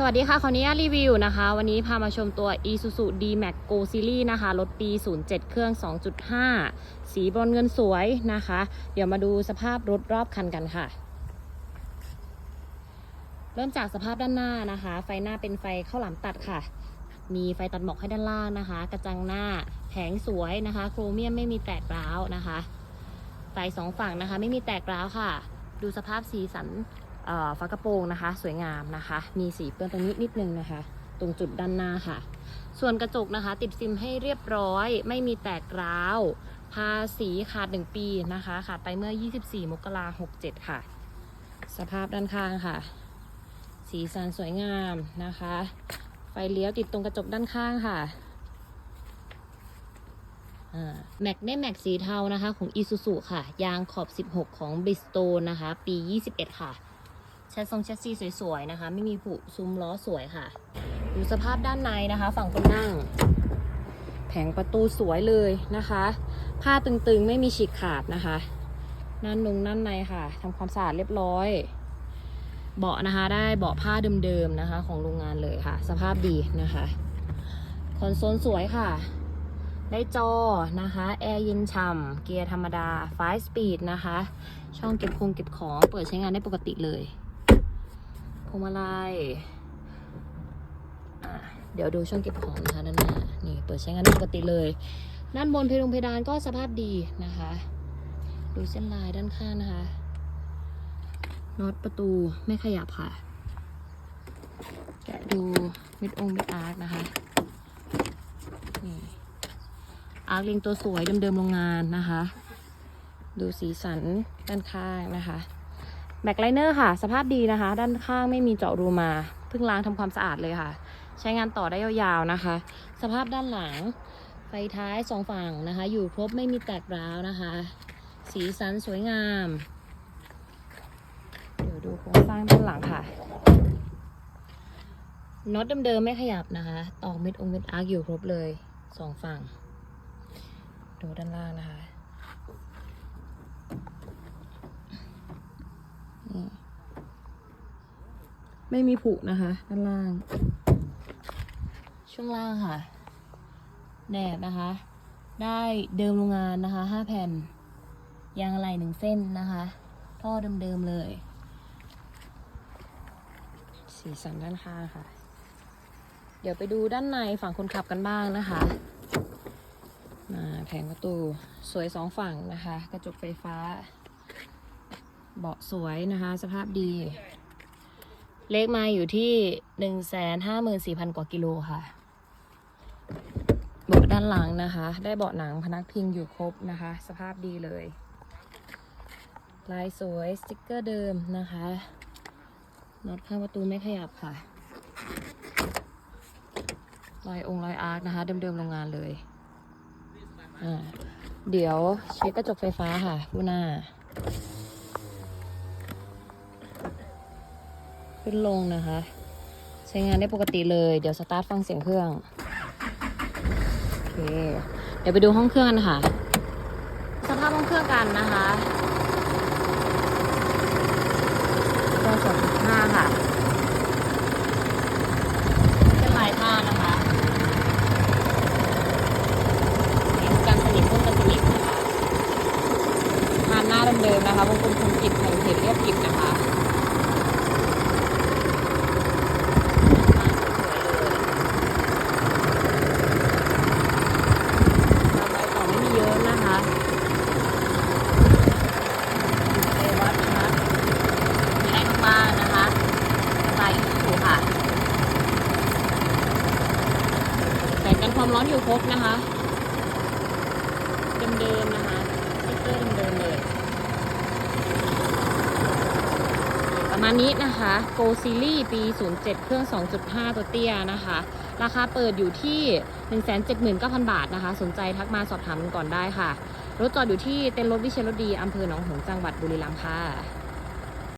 สวัสดีค่ะขออนุญาตรีวิวนะคะ วันนี้พามาชมตัว Isuzu D-Max Go Series นะคะ รถปี 07 เครื่อง 2.5 สีบรอนเงินสวยนะคะ เดี๋ยวมาดูสภาพรถรอบคันกันค่ะ เริ่มจากสภาพด้านหน้านะคะ ไฟหน้าเป็นไฟข้าวหลามตัดค่ะ มีไฟตัดหมอกให้ด้านล่างนะคะ กระจังหน้าแผงสวยนะคะ โครเมียมไม่มีแตกร้าวนะคะไฟสองฝั่งนะคะ ไม่มีแตกร้าวค่ะ ดูสภาพสีสัน ฝากระโปรงนะคะ สวยงามนะคะ มีสีเปื้อนตรงนี้นิดนึงนะคะ ตรงจุดด้านหน้าค่ะ ส่วนกระจกนะคะ ติดซิมให้เรียบร้อย ไม่มีแตกร้าวภาษีขาด 1 ปีนะคะ ขาดไปเมื่อ 24 มกราคม67ค่ะ สภาพด้านข้างค่ะ สีสันสวยงามนะคะ ไฟเลี้ยวติดตรงกระจกด้านข้างค่ะแม็กได้แม็กสีเทานะคะของ Isuzu ค่ะ ยางขอบ 16 ของ Bridgestone นะคะ ปี 21 ค่ะ แชสซงแชสซีสวยๆนะคะ ไม่มีผุซุ้มล้อสวยค่ะ ดูสภาพด้านในนะคะ ฝั่งคนนั่ง แผงประตูสวยเลยนะคะ ผ้าตึงๆไม่มีฉีกขาดนะคะนั่นนุงนั่นในค่ะทำความสะอาดเรียบร้อย เบาะนะคะ ได้เบาะผ้าเดิมๆนะคะ ของโรงงานเลยค่ะ สภาพดีนะคะคอนโซลสวยค่ะ ได้จอนะคะแอร์เย็นฉ่ำเกียร์ธรรมดา5 speed นะคะ ช่องเก็บคงเก็บของเปิดใช้งานได้ปกติเลย พวงมาลัยเดี๋ยวดูช่องเก็บของนะคะด้านหน้านี่เปิดใช้งานปกติเลย ด้านบนเพดงเพดานก็สภาพดีนะคะ ดูเส้นลายด้านข้างนะคะน็อตประตูไม่ขยับค่ะแกะดูมิดองมิดอาร์คนะคะนี่อาร์คลิงตัวสวยเดิมๆโรงงานนะคะ ดูสีสันด้านข้างนะคะ แบ็คไลเนอร์ค่ะ สภาพดีนะคะ ด้านข้างไม่มีเจาะรูมาเพิ่งล้างทำความสะอาดเลยค่ะ ใช้งานต่อได้ยาวๆนะคะ สภาพด้านหลัง ไฟท้ายสองฝั่งนะคะ อยู่ครบไม่มีแตกร้าวนะคะ สีสันสวยงามเดี๋ยวดูโครงสร้างด้านหลังค่ะน็อตเดิมๆไม่ขยับนะคะตอกเม็ดองเม็ดอาร์คอยู่ครบเลยสองฝั่ง ดูด้านล่างนะคะนี่ ไม่มีผุนะคะ ด้านล่าง ช่วงล่างค่ะ แดดนะคะ ได้เดิมโรงงานนะคะห้าแผ่น ยางอะไหล่หนึ่งเส้นนะคะ ท่อเดิมๆเลย สีสันด้านข้างค่ะ เดี๋ยวไปดูด้านในฝั่งคนขับกันบ้างนะคะอ่าแผงประตูสวยสองฝั่งนะคะ กระจกไฟฟ้า เบาะสวยนะคะ สภาพดี เลขมาอยู่ที่หนึ่งแสนห้าหมื่นสี่พันกว่ากิโลค่ะเบาะด้านหลังนะคะ ได้เบาะหนังพนักพิงอยู่ครบนะคะ สภาพดีเลย ลายสวยสติกเกอร์เดิมนะคะน็อตข้างประตูไม่ขยับค่ะรอยองค์รอยอาร์คนะคะ เดิมๆโรงงานเลย อ่า เดี๋ยวเช็คกระจกไฟฟ้าค่ะผู้หน้า ขึ้นลงนะคะ ใช้งานได้ปกติเลย เดี๋ยวสตาร์ทฟังเสียงเครื่อง โอเค เดี๋ยวไปดูห้องเครื่องกันค่ะ สภาพห้องเครื่องกันนะคะตัวสองห้าค่ะ เป็นลายผ้านะคะหนกันสนิมพ่นกันสนิมนะคะงานหน้าเดิมๆนะคะวงกลมคมกิบไข่เห็นเรียบกิบนะคะเราไปต่อไม่มีเยอะนะคะเอวัดนะคะแรงมากนะคะสไตล์อีสูค่ะใส่กัน ความร้อนอยู่ครบนะคะ เดิมๆนะคะสติ๊กเกอร์เดิมๆเลย ประมาณนี้นะคะ Go Series ปี 07 เครื่อง 2.5 ตัวเตี้ยนะคะ ราคาเปิดอยู่ที่ 179,000 บาทนะคะ สนใจทักมาสอบถามกันก่อนได้ค่ะ รถจอดอยู่ที่เต็นท์รถวิเชียรดีอำเภอหนองหงส์จังหวัดบุรีรัมย์ค่ะ